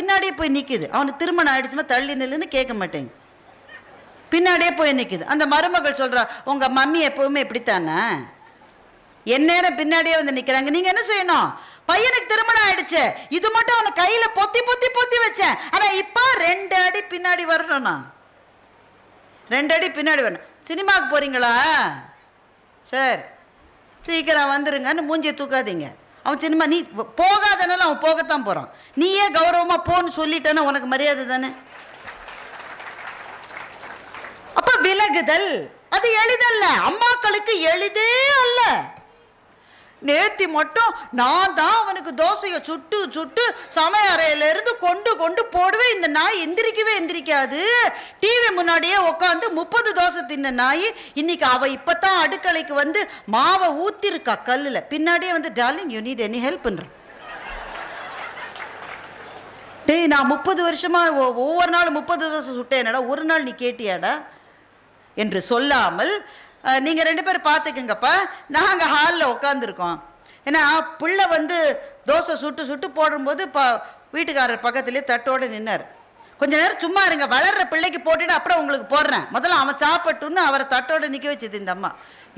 பின்னாடியே போய் நிற்கிது அவனுக்கு திருமணம் ஆயிடுச்சுமா தள்ளி நில்லுன்னு கேட்க மாட்டேங்க பின்னாடியே போய் நிற்கிது அந்த மருமகள் சொல்கிறா உங்கள் மம்மி எப்போவுமே இப்படித்தானே? எந்நேரம் பின்னாடியே வந்து நிற்கிறாங்க நீங்கள் என்ன செய்யணும்? பையனுக்கு திருமணம் ஆயிடுச்சு. இது மட்டும் அவனை கையில் பொத்தி பொத்தி பொத்தி வச்சேன். ஆனால் இப்போ ரெண்டு அடி பின்னாடி வரணும்ண்ணா நான். ரெண்டு அடி பின்னாடி வரணும். சினிமாவுக்கு போகிறீங்களா சரி. சீக்கிரம் வந்துருங்கன்னு மூஞ்சியை தூக்காதீங்க. அவன் சினிமா நீ போகாதனால அவன் போகத்தான் போகிறான் நீயே கௌரவமாக போன்னு சொல்லிட்டேன்னா உனக்கு மரியாதை தானே? அப்போ விலகுதல் அது எளிதல்ல. அம்மாக்களுக்கு எளிதே அல்ல. நேத்தி மட்டும் நான் தான் அவனுக்கு தோசையை சுட்டு சுட்டு சமையறையில இருந்து கொண்டு கொண்டு போடுவேன். இந்த நாய் எந்திரிக்கவே எந்திரிக்காது. டிவி முன்னாடியே உட்காந்து முப்பது தோசை தின்ன நாய் இன்னைக்கு அவ இப்பதான் அடுக்கலைக்கு வந்து மாவை ஊத்திருக்கா கல்லுல. பின்னாடியே வந்து darling you need any help பண்றேன் டேய் நான் முப்பது வருஷமா ஒ- ஒவ்வொரு நாள் முப்பது தோசை சுட்டேனடா ஒரு நாள் நீ கேட்டியாடா? என்று சொல்லாமல் நீங்கள் ரெண்டு பேரும் பார்த்துக்குங்கப்பா நாங்கள் ஹாலில் உட்காந்துருக்கோம் ஏன்னா பிள்ளை வந்து தோசை சுட்டு சுட்டு போடும்போது ப வீட்டுக்காரர் பக்கத்துலேயே தட்டோடு நின்னார். கொஞ்ச நேரம் சும்மா இருங்க வளர்ற பிள்ளைக்கு போட்டுட்டு அப்புறம் உங்களுக்கு போடுறேன். முதல்ல அவன் சாப்பிட்டுன்னு அவரை தட்டோட நிற்க வச்சது இந்த அம்மா.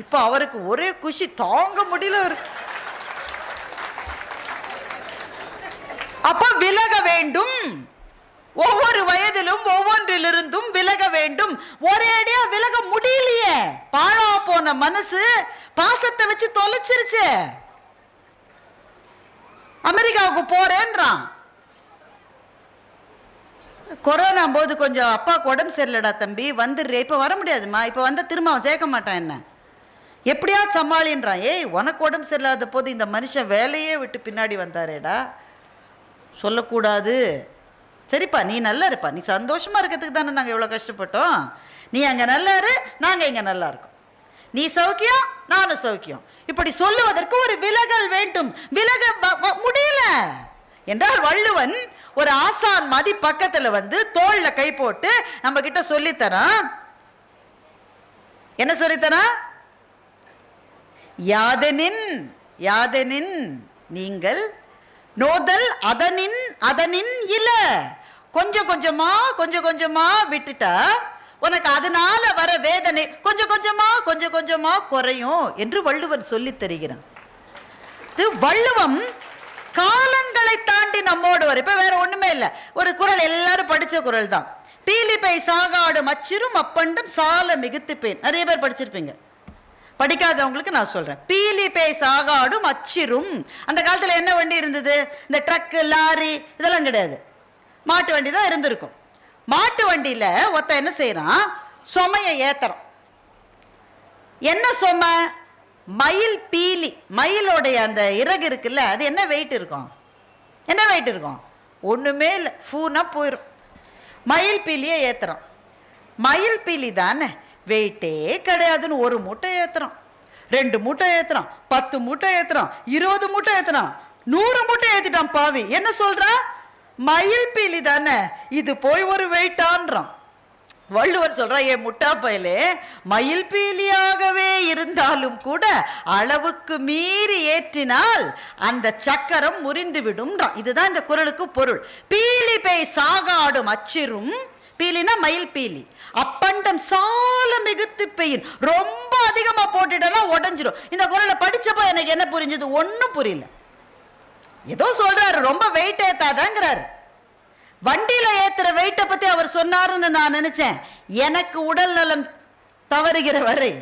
இப்போ அவருக்கு ஒரே குஷி தாங்க முடியல அவருக்கு அப்போ விலக வேண்டும். ஒவ்வொரு வயதிலும் ஒவ்வொன்றிலிருந்தும் விலக வேண்டும். ஒரேடியா விலக முடியலையே. பாழா போன மனசு பாசத்தை வச்சு தொலைச்சிருச்சு. அமெரிக்காவுக்கு போறேன்றான். கொரோனா போது கொஞ்சம் அப்பாவுக்கு உடம்பு சரியில்லடா தம்பி. வந்துடுறே. இப்போ வர முடியாதும்மா. இப்போ வந்தால் திரும்ப அவன் சேர்க்க மாட்டான் என்ன? எப்படியாவது சமாளின்றான். ஏய் உனக்கு உடம்பு சரியில்லாத போது இந்த மனுஷன் வேலையே விட்டு பின்னாடி வந்தாரேடா. சொல்லக்கூடாது. சரிப்பா நீ நல்லா இருப்பா நீ சந்தோஷமாக இருக்கிறதுக்கு தானே நாங்கள் இவ்வளோ கஷ்டப்பட்டோம். நீ அங்கே நல்லா இரு நாங்கள் இங்கே நல்லா இருக்கோம். நீ சௌக்கியம் நானும் சௌக்கியம். இப்படி சொல்லுவதற்கு ஒரு விலகல் வேண்டும். விலக முடியல. என்றால் வள்ளுவன் ஒரு ஆசான் மதி பக்கத்தில் வந்து தோளில் கை போட்டு நம்ம கிட்ட சொல்லித்தரான். என்ன சொல்லித்தரான்? யாதெனின் யாதெனின் நீங்கள் நோதல் அதனின் அதனின் இல்லை கொஞ்சம் கொஞ்சமா கொஞ்சம் கொஞ்சமா விட்டுட்டா உனக்கு அதனால வர வேதனை கொஞ்சம் கொஞ்சமா கொஞ்சம் கொஞ்சமா குறையும் என்று வள்ளுவன் சொல்லி தருகிறான். இது வள்ளுவம் காலங்களை தாண்டி நம்மோடு வரும். இப்ப வேற ஒண்ணுமே இல்லை. ஒரு குறள் எல்லாரும் படிச்ச குரல் தான். பீலிப்பை சாகாடும் அச்சிரும் அப்பண்டும் சால மிகுத்துப்பேன் நிறைய பேர் படிச்சிருப்பீங்க. படிக்காதவங்களுக்கு நான் சொல்றேன். பீலிப்பை சாகாடும் அச்சிரும். அந்த காலத்துல என்ன வண்டி இருந்தது? இந்த ட்ரக்கு லாரி இதெல்லாம் கிடையாது. மாட்டு வண்டி தான் இருந்திருக்கும். மாட்டு வண்டியில ஒருத்தன் என்ன செய்யறான் சுமையை ஏத்துறான். என்ன சொம? மயில் பீலி. மயிலோடைய அந்த இறகு இருக்குல்ல அது என்ன வெயிட் இருக்கும்? என்ன வெயிட் இருக்கும்? ஒண்ணுமே இல்லை. ஃபூனா போயிடும் மயில் பீலியை ஏற்றுறோம் மயில் பீலி தானே? வெயிட்டே கிடையாதுன்னு ஒரு மூட்டை ஏற்றுறோம் ரெண்டு மூட்டை ஏத்துறான். பத்து மூட்டை ஏத்துறான். இருபது மூட்டை ஏத்துறான். நூறு மூட்டை ஏற்றிட்டான் பாவி. என்ன சொல்கிறான் மயில் பீலி தானே? இது போய் ஒரு வெயிட்டான்றான் வள்ளுவர் சொல்றா ஏன் முட்டா பயலே மயில் பீலியாகவே இருந்தாலும் கூட அளவுக்கு மீறி ஏற்றினால் அந்த சக்கரம் முறிந்து விடும்ன்றான். இதுதான் இந்த குறளுக்கு பொருள். பீலி பேய் சாகாடும் அச்சிரும் பீலினா மயில் பீலி. அப்பண்டம் சால மிகுத்து பெயின். ரொம்ப அதிகமா போட்டுட்டனா உடஞ்சிரும். இந்த குரலை படிச்சப்ப எனக்கு என்ன புரிஞ்சது? ஒன்றும் புரியல. ஏதோ சொல்றாரு ரொம்ப வெயிட் ஏத்தாதாங்கிறாரு. வண்டியில ஏத்துற வெயிட்டை பத்தி அவர் சொன்னாருன்னு நான் நினைச்சேன். எனக்கு உடல் நலம் தவறுகிற வரை.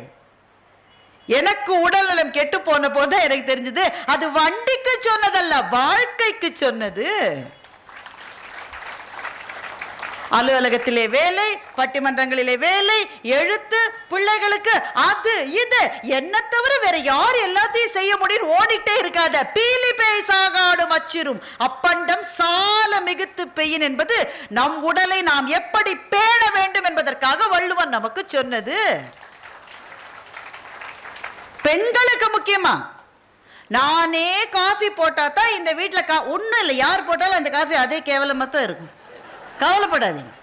எனக்கு உடல் நலம் கெட்டு போன போது எனக்கு தெரிஞ்சது. அது வண்டிக்கு சொன்னதல்ல வாழ்க்கைக்கு சொன்னது. அலுவலகத்திலே வேலை பட்டிமன்றங்களிலே வேலை எழுத்து பிள்ளைகளுக்கு அது இது. என்ன தவிர வேற யார் எல்லாத்தையும் செய்ய முடியும்? ஓடிட்டே இருக்காத. பீலி பேய் சாகாடும் அச்சிரும் அப்பண்டம் சால மிகுத்து பெய்யின் என்பது நம் உடலை நாம் எப்படி பேண வேண்டும் என்பதற்காக வள்ளுவன் நமக்கு சொன்னது. பெண்களுக்கு முக்கியமா? நானே காஃபி போட்டா தான் இந்த வீட்டில் கா ஒன்றும் இல்லை. யார் போட்டாலும் அந்த காஃபி அதே கேவலமாக தான் இருக்கும். கவலைப்படாதீங்க.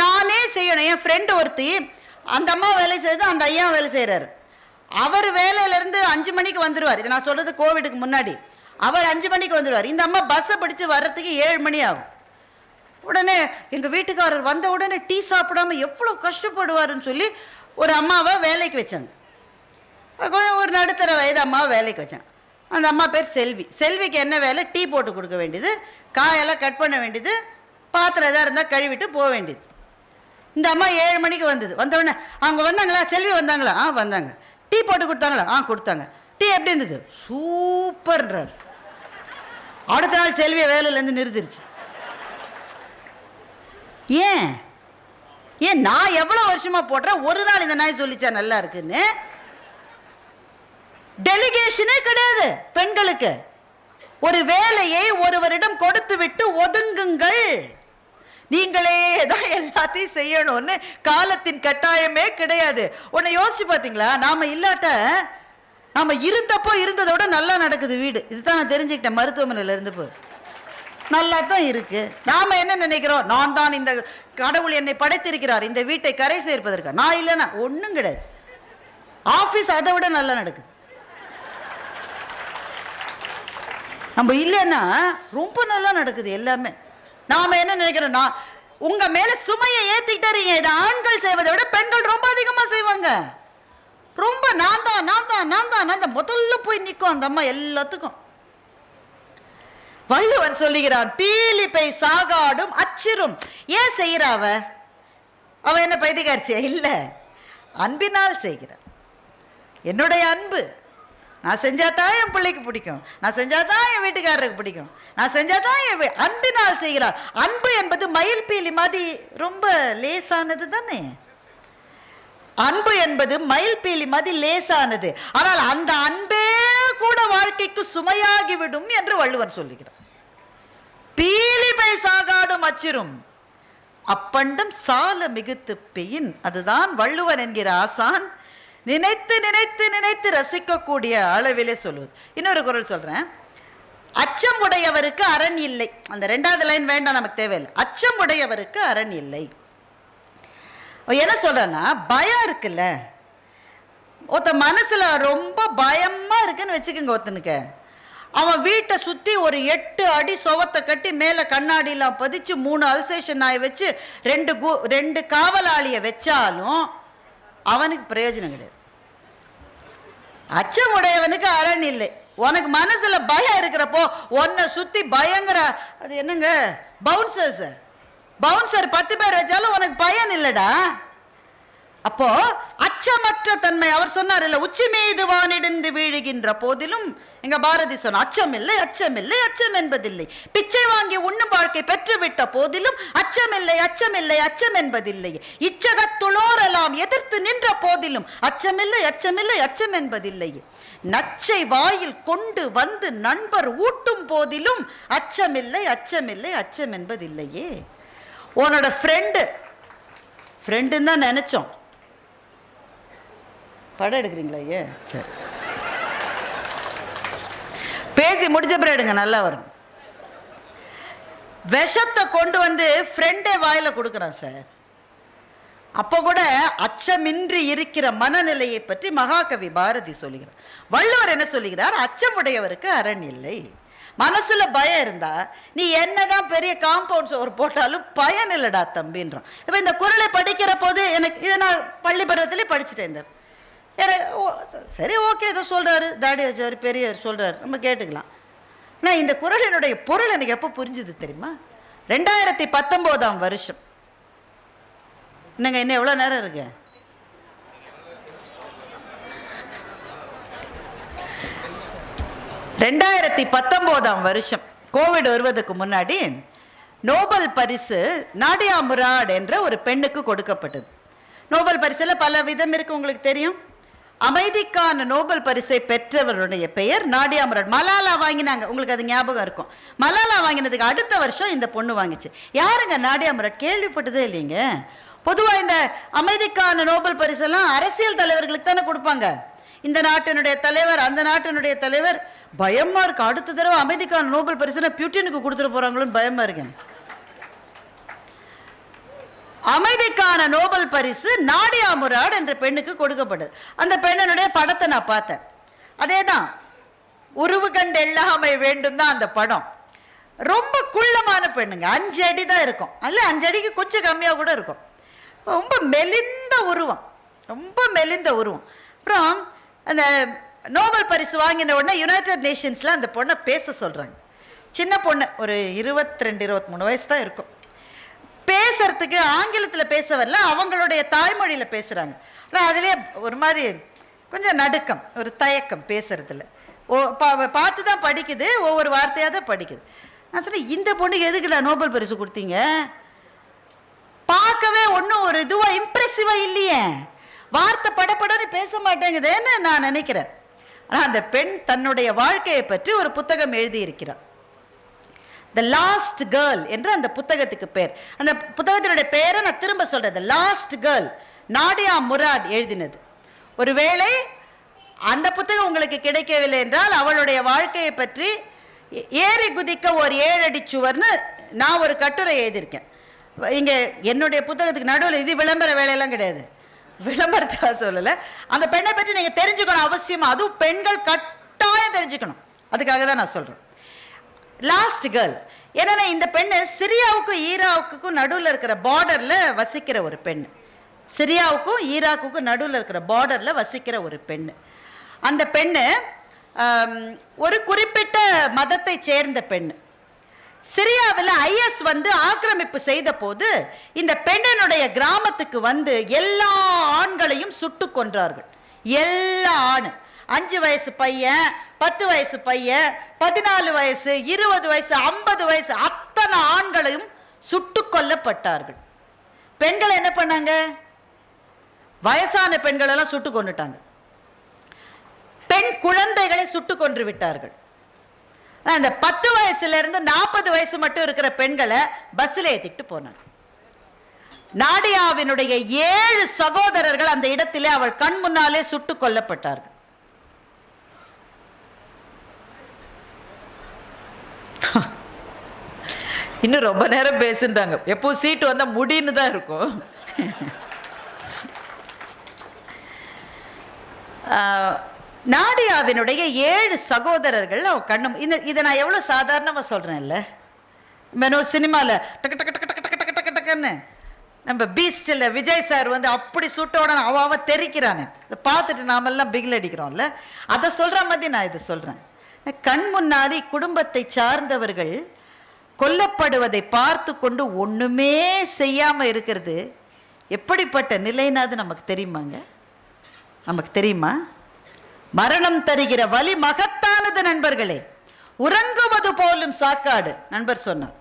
நானே செய்யணும். என் ஃப்ரெண்டு ஒருத்தி அந்த அம்மா வேலை செய்யுது அந்த ஐயா வேலை செய்கிறாரு அவர் வேலையிலேருந்து அஞ்சு மணிக்கு வந்துடுவார் இது நான் சொல்கிறது கோவிடுக்கு முன்னாடி. அவர் அஞ்சு மணிக்கு வந்துடுவார் இந்த அம்மா பஸ்ஸை பிடிச்சு வர்றதுக்கு ஏழு மணி ஆகும். உடனே எங்கள் வீட்டுக்காரர் வந்த உடனே டீ சாப்பிடாம எவ்வளோ கஷ்டப்படுவாருன்னு சொல்லி ஒரு அம்மாவை வேலைக்கு வச்சாங்க. கொஞ்சம் ஒரு நடுத்தர வயது அம்மாவை வேலைக்கு வச்சாங்க. அந்த அம்மா பேர் செல்வி. செல்விக்கு என்ன வேலை? டீ போட்டு கொடுக்க வேண்டியது காயெல்லாம் கட் பண்ண வேண்டியது பாத்திரம் எதாக இருந்தால் கழுவிட்டு போக வேண்டியது. இந்த அம்மா ஏழு மணிக்கு வந்தது. வந்த அவங்க வந்தாங்களா? செல்வி வந்தாங்களா? ஆ வந்தாங்க. டீ போட்டு கொடுத்தாங்களா? ஆ கொடுத்தாங்க. டீ எப்படி இருந்தது? சூப்பர்ன்றார் அடுத்த நாள் செல்வியை வேலையிலேருந்து நிறுத்திருச்சு. ஏன்? ஏன் நான் எவ்வளோ வருஷமாக போடுறேன் ஒரு நாள் இந்த நாய் சொல்லிச்சா நல்லா இருக்குன்னு? டெலிகேஷனே கிடையாது பெண்களுக்கு. ஒரு வேலையை ஒருவரிடம் கொடுத்து விட்டு ஒதுங்குங்கள். நீங்களே தான் எல்லாத்தையும் செய்யணும்னு காலத்தின் கட்டாயமே கிடையாது. உன்னை யோசிச்சு பார்த்தீங்களா? நாம இல்லாட்ட நாம இருந்தப்போ இருந்ததை விட நல்லா நடக்குது வீடு. இதுதான் நான் தெரிஞ்சுக்கிட்டேன் மருத்துவமனையில இருந்து போய் நல்லா தான் இருக்கு. நாம என்ன நினைக்கிறோம்? நான் தான் இந்த கடவுள் என்னை படைத்திருக்கிறார். இந்த வீட்டை கரை சேர்ப்பதற்கு நான் இல்லைன்னா ஒன்றும் கிடையாது. ஆஃபீஸ் அதை விட நல்லா நடக்குது. நம்ம இல்லைன்னா ரொம்ப நல்லா நடக்குது எல்லாமே. நாம என்ன நினைக்கிறோம் நான் உங்க மேல சுமையை ஏத்திக்கிட்டே இருக்கீங்க. இதை ஆண்கள் செய்வதை விட பெண்கள் ரொம்ப அதிகமா செய்வாங்க. ரொம்ப நான் தான் நான் தான் நான் தான் நான் முதல்ல போய் நிற்கும் அந்த அம்மா எல்லாத்துக்கும். வள்ளுவன் சொல்லுகிறான் பீலிப்பை சாகாடும் அச்சிரும். ஏன் செய்கிறா அவ? அவ என்ன பைத்தியக்காரிசியா இல்ல. அன்பினால் செய்கிறாள். என்னுடைய அன்பு நான் செஞ்சாதான் என் பிள்ளைக்கு பிடிக்கும். நான் செஞ்சாதான் என் வீட்டுக்காரருக்கு பிடிக்கும். நான் செஞ்சால் தான் என் அன்பினால் செய்கிறார். அன்பு என்பது மயில் பீலி மாதிரி ரொம்ப லேசானது தானே? அன்பு என்பது மயில் பீலி மாதிரி லேசானது. ஆனால் அந்த அன்பே கூட வாழ்க்கைக்கு சுமையாகிவிடும் என்று வள்ளுவன் சொல்லுகிறார். பீலி பை சாகாடும் அச்சிரும். அப்பண்டம் சால மிகுத்து பெயின். அதுதான் வள்ளுவன் என்கிற ஆசான். நினைத்து நினைத்து நினைத்து ரசிக்கக்கூடிய அளவிலே சொல்லுவது. இன்னொரு குரல் சொல்றேன். அச்சம் உடையவருக்கு அரண் இல்லை. அந்த ரெண்டாவது லைன் வேண்டாம் நமக்கு தேவையில்லை. அச்சம் உடையவருக்கு அரண் இல்லை. என்ன சொல்கிறேன்னா பயம் இருக்குல்ல. ஒருத்த மனசுல ரொம்ப பயமா இருக்குன்னு வச்சுக்கோங்க ஒருத்தனுக்கு. அவன் வீட்டை சுத்தி ஒரு எட்டு அடி சுவத்தை கட்டி மேல கண்ணாடிலாம் பதிச்சு மூணு அல்சேஷன் நாயை வச்சு ரெண்டு கு ரெண்டு காவலாளியை வச்சாலும் அவனுக்கு பிரயோஜனம் கிடையாது. அச்சமுடையவனுக்கு அரண் இல்லை. உனக்கு மனசுல பயம் இருக்கிறப்போ உன்னை சுத்தி பயங்கர அது என்னங்க? பவுன்சர்ஸ் பவுன்சர் பத்து பேர் வச்சாலும் உனக்கு பயன் இல்லைடா. அப்போ அச்சமற்ற தன்மை அவர் சொன்னார் இல்ல உச்சி மீது வானிடிந்து வீழுகின்ற போதிலும் எங்க பாரதி சொன்ன அச்சம் இல்லை அச்சம் இல்லை அச்சம் என்பதில்லை. பிச்சை வாங்கி உண்ணும் வாழ்க்கை பெற்றுவிட்ட போதிலும் அச்சமில்லை அச்சமில்லை அச்சம் என்பதில்லை. இச்சகத்துளோரெல்லாம் எதிர்த்து நின்ற போதிலும் அச்சமில்லை அச்சமில்லை அச்சம் என்பதில்லை. நச்சை வாயில் கொண்டு வந்து நண்பர் ஊட்டும் போதிலும் அச்சமில்லை அச்சமில்லை அச்சம் என்பதில்லையே. உன்னோட ஃப்ரெண்டு ஃப்ரெண்டுன்னு தான் நினைச்சோம். படம் எடுக்கிறீங்களா ஐயா? சரி. பேசி முடிச்ச பிறகு எடுங்க நல்லா வரும். விஷத்தை கொண்டு வந்து ஃப்ரெண்டே வாயில் கொடுக்குறான் சார் அப்போ கூட அச்சமின்றி இருக்கிற மனநிலையை பற்றி மகாகவி பாரதி சொல்லுகிறார். வள்ளுவர் என்ன சொல்லுகிறார்? அச்சமுடையவருக்கு அரண் இல்லை. மனசுல பயம் இருந்தா நீ என்னதான் பெரிய காம்பவுண்ட் சுவர் போட்டாலும் பயன் இல்லடா தம்பின்றான். இப்போ இந்த குரலை படிக்கிற போது எனக்கு இதை நான் பள்ளி பருவத்திலே படிச்சுட்டேன் இந்த யார்? ஓ, சரி ஓகே ஏதோ சொல்கிறாரு தாடி வச்சவர் பெரியவர் சொல்கிறாரு நம்ம கேட்டுக்கலாம். நான் இந்த குரலினுடைய பொருள் எனக்கு எப்போ புரிஞ்சுது தெரியுமா? ரெண்டாயிரத்தி பத்தொம்போதாம் வருஷம். என்னங்க இன்னும் எவ்வளோ நேரம் இருக்கு? ரெண்டாயிரத்தி பத்தொம்போதாம் வருஷம். கோவிட் வருவதற்கு முன்னாடி நோபல் பரிசு நாடியா முராட் என்ற ஒரு பெண்ணுக்கு கொடுக்கப்பட்டது. நோபல் பரிசில் பல விதம் இருக்குது உங்களுக்கு தெரியும். அமைதிக்கான நோபல் பரிசை பெற்றவருடைய பெயர் நாடியா முராட் மலாலா வாங்கினாங்க. உங்களுக்கு அது ஞாபகம் இருக்கும். மலாலா வாங்கினதுக்கு அடுத்த வருஷம் இந்த பொண்ணு வாங்கிச்சு. யாருங்க நாடியா முராட் கேள்விப்பட்டதே இல்லைங்க. பொதுவா இந்த அமைதிக்கான நோபல் பரிசெல்லாம் அரசியல் தலைவர்களுக்கு தானே கொடுப்பாங்க. இந்த நாட்டினுடைய தலைவர் அந்த நாட்டினுடைய தலைவர் பயமா இருக்கு. அடுத்த தடவை அமைதிக்கான நோபல் பரிசுனா பியூட்டினுக்கு கொடுத்துட்டு போறாங்களோன்னு பயமா இருக்கு எனக்கு அமைதிக்கான நோபல் பரிசு நாடியா முராட் என்ற பெண்ணுக்கு கொடுக்கப்படுது அந்த பெண்ணனுடைய படத்தை நான் பார்த்தேன். அதே தான் உருவு கண்டு எல்லாமை வேண்டும் தான் அந்த படம். ரொம்ப குள்ளமான பெண்ணுங்க. அஞ்சு அடி தான் இருக்கும். அதில் அஞ்சு அடிக்கு கொஞ்சம் கம்மியாக கூட இருக்கும். ரொம்ப மெலிந்த உருவம். ரொம்ப மெலிந்த உருவம். அப்புறம் அந்த நோபல் பரிசு வாங்கின உடனே யுனைடெட் நேஷன்ஸில் அந்த பொண்ணை பேச சொல்கிறாங்க சின்ன பொண்ணு ஒரு இருபத்தி ரெண்டு இருபத்தி மூணு வயசு தான் இருக்கும். பேசுறதுக்கு ஆங்கிலத்தில் பேச வரல அவங்களுடைய தாய்மொழியில் பேசுகிறாங்க ஆனால் அதிலே ஒரு மாதிரி கொஞ்சம் நடுக்கம் ஒரு தயக்கம் பேசுறதுல. ஓ பா பார்த்து தான் படிக்குது ஒவ்வொரு வார்த்தையாக தான் படிக்குது. நான் சொன்னேன் இந்த பொண்ணுக்கு எதுக்குடா நோபல் பரிசு கொடுத்தீங்க? பார்க்கவே ஒன்றும் ஒரு இதுவாக இம்ப்ரெசிவாக இல்லையே. வார்த்தை படப்படன்னு பேச மாட்டேங்குதேன்னு நான் நினைக்கிறேன். ஆனால் அந்த பெண் தன்னுடைய வாழ்க்கையை பற்றி ஒரு புத்தகம் எழுதியிருக்கிறான் த லாஸ்ட் கேர்ள் என்று அந்த புத்தகத்துக்கு பேர். அந்த புத்தகத்தினுடைய பேரை நான் திரும்ப சொல்கிறேன் the last girl Nadia Murad எழுதினது. ஒருவேளை அந்த புத்தகம் உங்களுக்கு கிடைக்கவில்லை என்றால் அவளுடைய வாழ்க்கையை பற்றி ஏ- ஏறி குதிக்க ஒரு ஏழடி சுவர்னு நான் ஒரு கட்டுரை எழுதியிருக்கேன். இங்கே என்னுடைய புத்தகத்துக்கு நடுவில் இது விளம்பர வேலையெல்லாம் கிடையாது. விளம்பரத்தை சொல்லலை. அந்த பெண்ணை பற்றி நீங்கள் தெரிஞ்சுக்கணும் அவசியமாக அதுவும் பெண்கள் கட்டாயம் தெரிஞ்சுக்கணும். அதுக்காக தான் நான் சொல்கிறேன் லாஸ்ட் கேர்ள் ஏன்னா இந்த பெண்ணு சிரியாவுக்கும் ஈராக்குக்கும் நடுவில் இருக்கிற பார்டரில் வசிக்கிற ஒரு பெண். சிரியாவுக்கும் ஈராக்குக்கும் நடுவில் இருக்கிற பார்டரில் வசிக்கிற ஒரு பெண். அந்த பெண்ணு ஒரு குறிப்பிட்ட மதத்தை சேர்ந்த பெண். சிரியாவில் ஐஎஸ் வந்து ஆக்கிரமிப்பு செய்த போது இந்த பெண்ணினுடைய கிராமத்துக்கு வந்து எல்லா ஆண்களையும் சுட்டு கொன்றார்கள். எல்லா ஆண். அஞ்சு வயசு பையன் பத்து வயசு பையன் பதினாலு வயசு இருபது வயசு ஐம்பது வயசு அத்தனை ஆண்களையும் சுட்டு கொல்லப்பட்டார்கள். பெண்கள் என்ன பண்ணாங்க? வயசான பெண்களெல்லாம் சுட்டு கொண்டுட்டாங்க பெண் குழந்தைகளை சுட்டு கொன்று விட்டார்கள். அந்த பத்து வயசுல இருந்து நாற்பது வயசு மட்டும் இருக்கிற பெண்களை பஸ்ல ஏத்திட்டு போனாங்க. நாடியாவினுடைய ஏழு சகோதரர்கள் அந்த இடத்திலே அவள் கண் முன்னாலே சுட்டு கொல்லப்பட்டார்கள். இன்னும் ரொம்ப நேரம் பேசுன்றாங்க. எப்போ சீட்டு வந்தால் முடின்னு தான் இருக்கும். நாடியாவினுடைய ஏழு சகோதரர்கள் அவன் கண்ணும் இந்த இதை நான் எவ்வளோ சாதாரணமாக சொல்கிறேன்ல மெனோ சினிமாவில் டக்கு டக்கு டக்கு டக்கு டக்கு டக்கு டக்குன்னு. நம்ம பீஸ்டில் விஜய் சார் வந்து அப்படி சுட்டோட அவாவ தெரிக்கிறானே. இதை பார்த்துட்டு நாமெல்லாம் பிகில் அடிக்கிறோம்ல. அதை சொல்கிற மாதிரி நான் இதை சொல்கிறேன் கண் முன்னாடி குடும்பத்தை சார்ந்தவர்கள் கொல்லப்படுவதை பார்த்து கொண்டு ஒன்றுமே செய்யாமல் இருக்கிறது எப்படிப்பட்ட நிலைனாது நமக்கு தெரியுமாங்க? நமக்கு தெரியுமா? மரணம் தருகிற வலி மகத்தானது நண்பர்களே. உறங்குவது போலும் சாக்காடு நண்பர் சொன்னார்.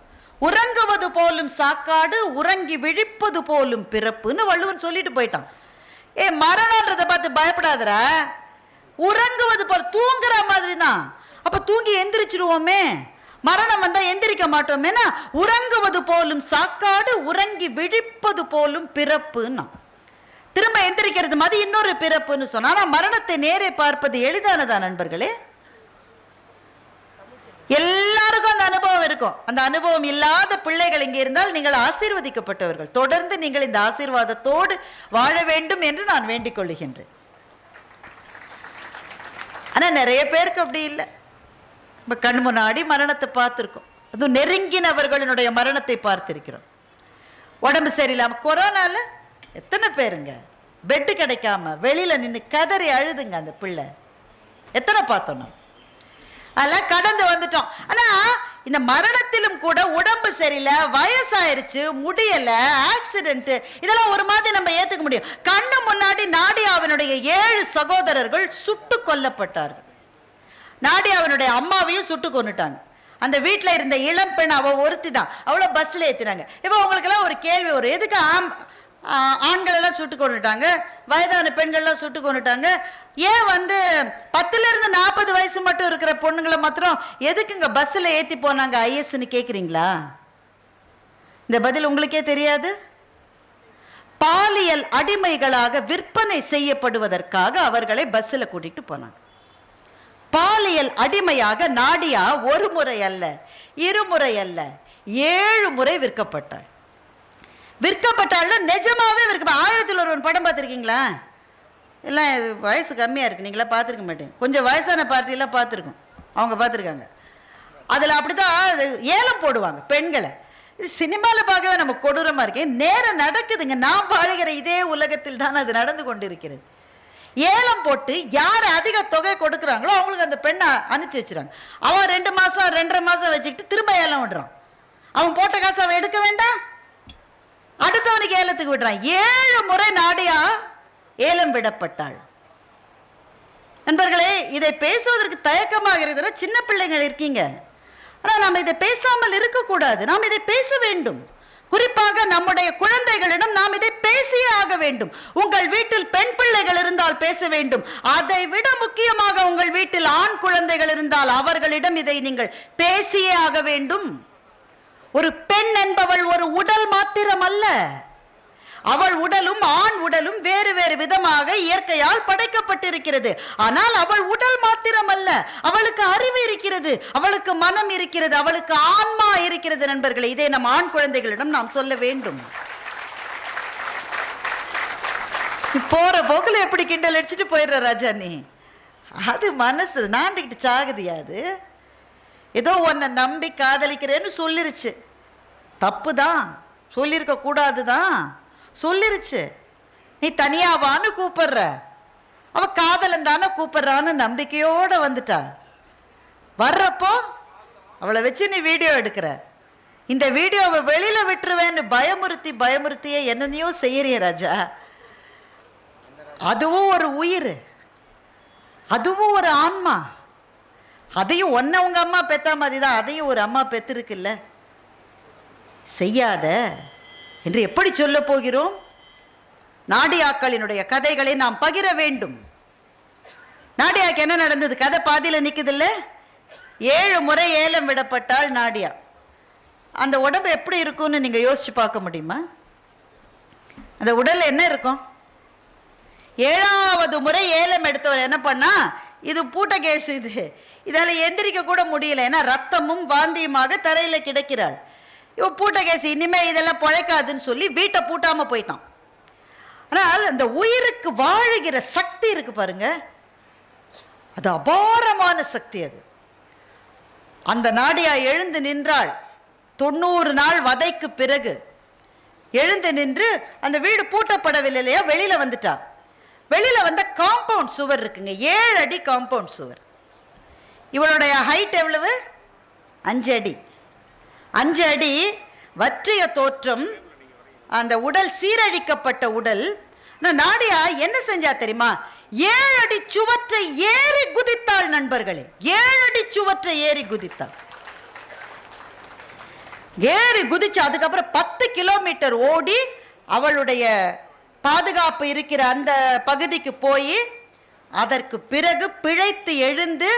உறங்குவது போலும் சாக்காடு உறங்கி விழிப்பது போலும் பிறப்புன்னு வள்ளுவன் சொல்லிட்டு போயிட்டான். ஏ மரணன்றதை பார்த்து பயப்படாதடா. உறங்குவது போல தூங்குற மாதிரி தான் அப்போ தூங்கி எந்திரிச்சிருவோமே. மரணம் வந்தா எந்திரிக்க மாட்டோமேனா உறங்குவது போலும் சாக்காடு உறங்கி விழிப்பது போலும் பிறப்புன்னா. திரும்ப எந்திரிக்கிறது மாதிரி இன்னொரு பிறப்புன்னு சொன்னா ஆனால் மரணத்தை நேரே பார்ப்பது எளிதானதா நண்பர்களே? எல்லாருக்கும் அந்த அனுபவம் இருக்கும். அந்த அனுபவம் இல்லாத பிள்ளைகள் இங்கே இருந்தால் நீங்கள் ஆசீர்வதிக்கப்பட்டவர்கள். தொடர்ந்து நீங்கள் இந்த ஆசீர்வாதத்தோடு வாழ வேண்டும் என்று நான் வேண்டிக் கொள்ளுகின்றேன் ஆனா நிறைய பேருக்கு அப்படி இல்லை. நம்ம கண் முன்னாடி மரணத்தை பார்த்துருக்கோம். அதுவும் நெருங்கினவர்களுடைய மரணத்தை பார்த்திருக்கிறோம். உடம்பு சரியில்லாம கொரோனால எத்தனை பேருங்க? பெட்டு கிடைக்காம வெளியில நின்று கதறி அழுதுங்க அந்த பிள்ளை. எத்தனை பார்த்தோம் நம்ம அதெல்லாம் கடந்து வந்துட்டோம். ஆனா இந்த மரணத்திலும் கூட உடம்பு சரியில்லை வயசாயிருச்சு முடியல ஆக்சிடென்ட் இதெல்லாம் ஒரு மாதிரி நம்ம ஏத்துக்க முடியும். கண்ணு முன்னாடி நாடியாவினுடைய ஏழு சகோதரர்கள் சுட்டு கொல்லப்பட்டார்கள். நாடி அவனுடைய அம்மாவையும் சுட்டு கொண்டுட்டாங்க அந்த வீட்டில் இருந்த இளம் பெண் அவள் ஒருத்தி தான் அவ்வளோ பஸ்ஸில் ஏற்றினாங்க இப்போ உங்களுக்கெல்லாம் ஒரு கேள்வி வரும் எதுக்கு ஆம் ஆண்களெல்லாம் சுட்டு கொண்டுட்டாங்க வயதான பெண்கள்லாம் சுட்டு கொண்டுட்டாங்க ஏன் வந்து பத்துலேருந்து நாற்பது வயசு மட்டும் இருக்கிற பொண்ணுங்களை மாத்திரம் எதுக்குங்க பஸ்ஸில் ஏற்றி போனாங்க ஐஎஸ்ன்னு கேட்குறீங்களா இந்த பதில் உங்களுக்கே தெரியாது? பாலியல் அடிமைகளாக விற்பனை செய்யப்படுவதற்காக அவர்களை பஸ்ஸில் கூட்டிகிட்டு போனாங்க. பாலியல் அடிமையாக நாடியா ஒரு முறை அல்ல இருமுறை அல்ல ஏழு முறை விற்கப்பட்டாள். விற்கப்பட்டாள் நிஜமாவே விற்க ஆயிரத்தில் ஒருவன் படம் பார்த்துருக்கீங்களா? எல்லாம் வயசு கம்மியாக இருக்குது நீங்களாம் பார்த்துருக்க மாட்டேங்க. கொஞ்சம் வயசான பார்ட்டியெல்லாம் பார்த்துருக்கோம் அவங்க பார்த்துருக்காங்க. அதில் அப்படிதான் தான் ஏலம் போடுவாங்க பெண்களை. இது சினிமாவில் பார்க்கவே நம்ம கொடூரமாக இருக்கேன் நேரம் நடக்குதுங்க. நாம் வாழ்கிற இதே உலகத்தில் தான் அது நடந்து கொண்டிருக்கிறது. ஏலம் போட்டு யார் அதிக தொகை கொடுக்குறாங்களோ அவங்களுக்கு அந்த பெண்ணை அனுப்பிச்சி வச்சுறாங்க அவன் ரெண்டு மாதம் ரெண்டரை மாதம் வச்சுக்கிட்டு திரும்ப ஏலம் விடுறான். அவன் போட்ட காசு அவன் எடுக்க வேண்டாம். அடுத்தவனுக்கு ஏலத்துக்கு விடுறான். ஏழு முறை நாடியா ஏலம் விடப்பட்டாள். நண்பர்களே இதை பேசுவதற்கு தயக்கமாக இருக்கிற சின்ன பிள்ளைகள் இருக்கீங்க. ஆனால் நாம் இதை பேசாமல் இருக்கக்கூடாது. நாம் இதை பேச வேண்டும். குறிப்பாக நம்முடைய குழந்தைகளிடம் நாம் இதை பேசியே ஆக வேண்டும். உங்கள் வீட்டில் பெண் பிள்ளைகள் இருந்தால் பேச வேண்டும். அதை விட முக்கியமாக உங்கள் வீட்டில் ஆண் குழந்தைகள் இருந்தால் அவர்களிடம் இதை நீங்கள் பேசியே ஆக வேண்டும். ஒரு பெண் என்பவள் ஒரு உடல் மாத்திரம் அல்ல அவள் உடலும் ஆண் உடலும் வேறு வேறு விதமாக இயற்கையால் படைக்கப்பட்டிருக்கிறது. ஆனால் அவள் உடல் மாத்திரம் அல்ல அவளுக்கு அறிவு இருக்கிறது. அவளுக்கு மனம் இருக்கிறது. அவளுக்கு ஆன்மா இருக்கிறது நண்பர்களே. இதை நம் ஆண் குழந்தைகளிடம் நாம் சொல்ல வேண்டும். போற போக்குல எப்படி கிண்டல் அடிச்சுட்டு போயிடுற ராஜா நீ? அது மனசு நாண்டுக்கிட்டு சாகுதியா அது ஏதோ உன்னை நம்பி காதலிக்கிறேன்னு சொல்லிருச்சு. தப்பு தான் சொல்லியிருக்க கூடாது தான் சொல்லிருச்சு. நீ தனியாவான்னு கூப்பிடுற. அவ காதலன் தானே கூப்பிடுறான்னு நம்பிக்கையோட வந்துட்டா. வர்றப்போ அவளை வச்சு நீ வீடியோ எடுக்கிற. இந்த வீடியோவை வெளியில விட்டுருவேன்னு பயமுறுத்தி பயமுறுத்தியே என்னென்னையோ செய்யறிய ராஜா. அதுவும் ஒரு உயிர். அதுவும் ஒரு ஆன்மா. அதையும் ஒன்ன உங்க அம்மா பெத்த மாதிரி தான் அதையும் ஒரு அம்மா பெத்திருக்குல்ல. செய்யாத. என்று எப்படி சொல்ல போகிறோம்? நாடியாக்களினுடைய கதைகளை நாம் பகிர வேண்டும். நாடியாக்கு என்ன நடந்தது? கதை பாதியில் நிற்குதுல்ல ஏழு முறை ஏலம் விடப்பட்டால் நாடியா. அந்த உடம்பு எப்படி இருக்கும்னு நீங்கள் யோசிச்சு பார்க்க முடியுமா? அந்த உடல் என்ன இருக்கும்? ஏழாவது முறை ஏலம் எடுத்தவர் என்ன பண்ணா? இது பூட்ட கேஸ் இது. இதால எந்திரிக்க கூட முடியல. ஏன்னா ரத்தமும் வாந்தியுமாக தரையில் கிடக்கிறாள். இவன் பூட்டகேசி இனிமே இதெல்லாம் பிழைக்காதுன்னு சொல்லி வீட்டை பூட்டாம போயிட்டான். ஆனால் அந்த உயிருக்கு வாழுகிற சக்தி இருக்கு பாருங்க. அது அபாரமான சக்தி அது. அந்த நாடியா எழுந்து நின்றாள். தொண்ணூறு நாள் வதைக்கு பிறகு எழுந்து நின்று அந்த வீடு பூட்டப்படவில்லை இல்லையா? வெளியில வந்துட்டா. வெளியில வந்த காம்பவுண்ட் சுவர் இருக்குங்க. ஏழு அடி காம்பவுண்ட் சுவர். இவளுடைய ஹைட் எவ்வளவு? அஞ்சு அடி. அஞ்சு அடி வற்றிய தோற்றம் அந்த உடல் சீரழிக்கப்பட்ட உடல். நாடியா என்ன செஞ்சா தெரியுமா? ஏழு அடி சுவற்றை ஏறி குதித்தாள் நண்பர்களே. ஏழு அடி சுவற்றை ஏறி குதித்தாள். ஏறி குதிச்சு அதுக்கப்புறம் பத்து கிலோமீட்டர் ஓடி அவளுடைய பாதுகாப்பு இருக்கிற அந்த பகுதிக்கு போய் அதற்கு பிறகு பிழைத்து எழுந்து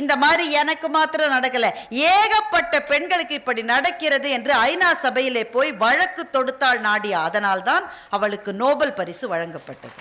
இந்த மாதிரி எனக்கு மாத்திரம் நடக்கல. ஏகப்பட்ட பெண்களுக்கு இப்படி நடக்கிறது என்று ஐநா சபையிலே போய் வழக்கு தொடுத்தாள் நாடியா அதனால்தான் அவளுக்கு நோபல் பரிசு வழங்கப்பட்டது.